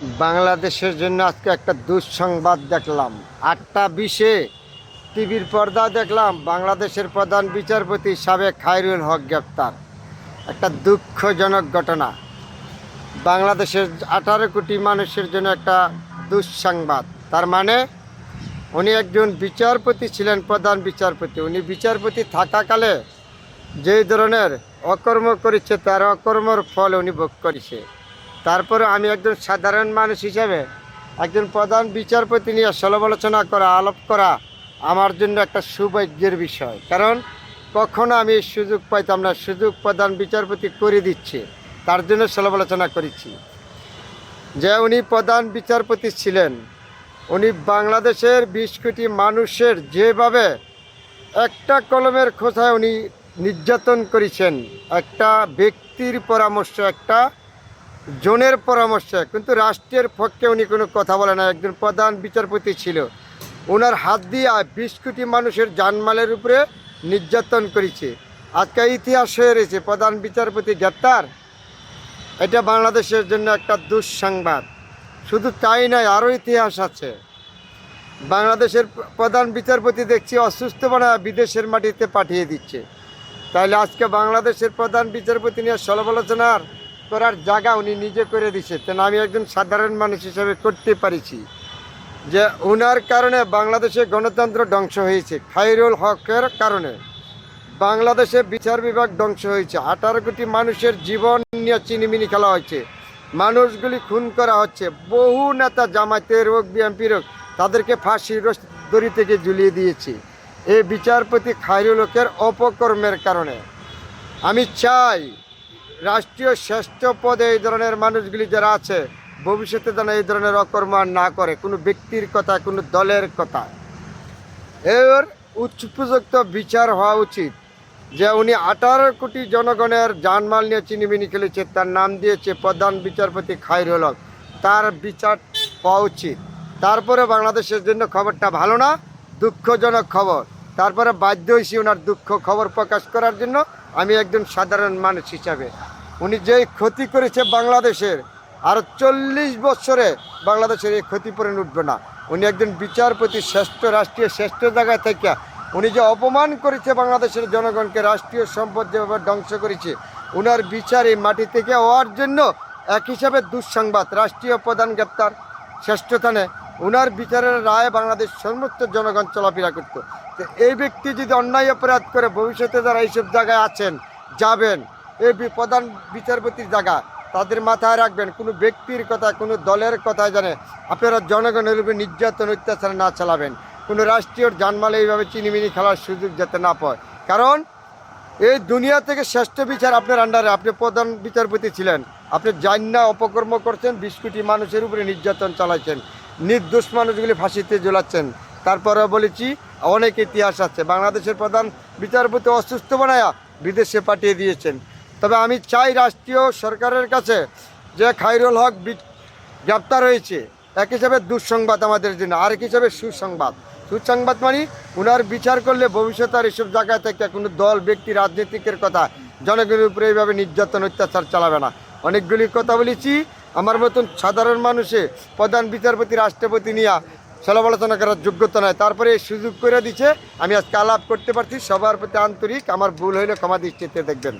বাংলাদেশের জন্য আজকে একটা দুঃসংবাদ দেখলাম। আটটা বিশে টিভির পর্দা দেখলাম, বাংলাদেশের প্রধান বিচারপতি সাবেক খায়রুল হক গ্রেপ্তার। একটা দুঃখজনক ঘটনা। বাংলাদেশের আঠারো কোটি মানুষের জন্য একটা দুঃসংবাদ। তার মানে উনি একজন বিচারপতি ছিলেন, প্রধান বিচারপতি। উনি বিচারপতি থাকাকালে যেই ধরনের অকর্ম করেছে, তার অকর্মর ফল উনি ভোগ করেছে। তারপরে আমি একজন সাধারণ মানুষ হিসেবে একজন প্রধান বিচারপতি নিয়ে সমালোচনা করা, আলাপ করা আমার জন্য একটা সৌভাগ্যের বিষয়। কারণ কখনো আমি সুযোগ পাইতাম না, সুযোগ প্রধান বিচারপতি করে দিচ্ছে, তার জন্য সমালোচনা করেছি। যে উনি প্রধান বিচারপতি ছিলেন, উনি বাংলাদেশের বিশ কোটি মানুষের যেভাবে একটা কলমের খোঁচায় উনি নির্যাতন করেছেন, একটা ব্যক্তির পরামর্শ, একটা জনের পরামর্শে, কিন্তু রাষ্ট্রের পক্ষে উনি কোনো কথা বলে না একজন প্রধান বিচারপতি ছিল। ওনার হাত দিয়ে বিশ কোটি মানুষের জানমালের উপরে নির্যাতন করেছে। আজকে ইতিহাস হয়ে রয়েছে, প্রধান বিচারপতি গ্রেপ্তার। এটা বাংলাদেশের জন্য একটা দুঃসংবাদ। শুধু তাই নয়, আরও ইতিহাস আছে। বাংলাদেশের প্রধান বিচারপতি দেখছি অসুস্থ বানায় বিদেশের মাটিতে পাঠিয়ে দিচ্ছে। তাহলে আজকে বাংলাদেশের প্রধান বিচারপতি নিয়ে সমালোচনার করার জায়গা উনি নিজে করে দিচ্ছে তেন আমি একজন সাধারণ মানুষ হিসেবে করতে পারিছি। যে ওনার কারণে বাংলাদেশে গণতন্ত্র ধ্বংস হয়েছে খাইরুল হকের কারণে। বাংলাদেশে বিচার বিভাগ ধ্বংস হয়েছে, আঠারো কোটি মানুষের জীবন নিয়ে চিনিমিনি খেলা হচ্ছে মানুষগুলি খুন করা হচ্ছে, বহু নেতা জামায়াতের হোক বিএনপির হোক, তাদেরকে ফাঁসির দড়ি থেকে ঝুলিয়ে দিয়েছে। এই বিচারপতি খাইরুল হকের অপকর্মের কারণে। আমি চাই রাষ্ট্রীয় শ্রেষ্ঠ পদে এই ধরনের মানুষগুলি যারা আছে, ভবিষ্যতে যেন এই ধরনের অকর্ম না করে, কোনো ব্যক্তির কথা, কোনো দলের কথা। এর উপযুক্ত বিচার হওয়া উচিত যে উনি আঠারো কোটি জনগণের জানমাল নিয়ে চিনিমিনি খেলেছে, তার নাম দিয়েছে প্রধান বিচারপতি খায়রুল হক। তার বিচার পাওয়া উচিত। তারপরে বাংলাদেশের জন্য খবরটা ভালো না, দুঃখজনক খবর। তারপরে বাধ্য হয়েছি ওনার দুঃখ খবর প্রকাশ করার জন্য আমি একজন সাধারণ মানুষ হিসাবে। উনি যেই ক্ষতি করেছে বাংলাদেশের, আর চল্লিশ বছরে বাংলাদেশের এই ক্ষতিপূরণ উঠবে না। উনি একজন বিচারপতি, শ্রেষ্ঠ রাষ্ট্রীয়, শ্রেষ্ঠ জায়গায় থেকে। উনি যে অপমান করেছে বাংলাদেশের জনগণকে রাষ্ট্রীয় সম্পদ যেভাবে ধ্বংস করেছে, উনার বিচার এই মাটি থেকে হওয়ার জন্য এক হিসাবে দুঃসংবাদ, রাষ্ট্রীয় প্রধান গ্রেপ্তার শ্রেষ্ঠ স্থানে ওনার বিচারের রায় বাংলাদেশ সমস্ত জনগণ চলাফেরা করতো। তো এই ব্যক্তি যদি অন্যায় অপরাধ করে ভবিষ্যতে যারা এইসব জায়গায় আছেন, যাবেন, এই প্রধান বিচারপতির জায়গা, তাদের মাথায় রাখবেন, কোনো ব্যক্তির কথা, কোনো দলের কথা জানে। আপনারা জনগণের উপরে নির্যাতন, অত্যাচার না চালাবেন। কোনো রাষ্ট্রীয় জানমালে এইভাবে চিনিমিনি খেলার সুযোগ যাতে না পায়। কারণ, এই দুনিয়া থেকে শ্রেষ্ঠ বিচার আপনার আন্ডারে। আপনি প্রধান বিচারপতি ছিলেন। আপনি জান্না অপকর্ম করছেন, বিশ কোটি মানুষের উপরে নির্যাতন চালাচ্ছেন নির্দোষ মানুষগুলি ফাঁসিতে ঝোলাচ্ছেন। তারপরে বলেছি, অনেক ইতিহাস আছে। বাংলাদেশের প্রধান বিচারপতি অসুস্থ বানায়া বিদেশে পাঠিয়ে দিয়েছেন। তবে আমি চাই রাষ্ট্রীয় সরকারের কাছে যে খাইরুল হক গ্রেপ্তার হয়েছে। এক হিসাবে দুঃসংবাদ আমাদের জন্য, আরেক হিসাবে সুসংবাদ। সুসংবাদ মানে উনার বিচার করলে ভবিষ্যতে আর এসব জায়গা থেকে কোনো দল, ব্যক্তি, রাজনীতিকের কথা জনগণের উপরে এইভাবে নির্যাতন, অত্যাচার চালাবে না। অনেকগুলি কথা বলেছি আমার মতন সাধারণ মানুষে প্রধান বিচারপতি, রাষ্ট্রপতি নিয়ে সমালোচনা করার যোগ্যতা নয় তারপরে এই সুযোগ করে দিচ্ছে আমি আজকে আলাপ করতে পারছি, সবার প্রতি আন্তরিক, আমার ভুল হইলে ক্ষমা দৃষ্টিতে দেখবেন।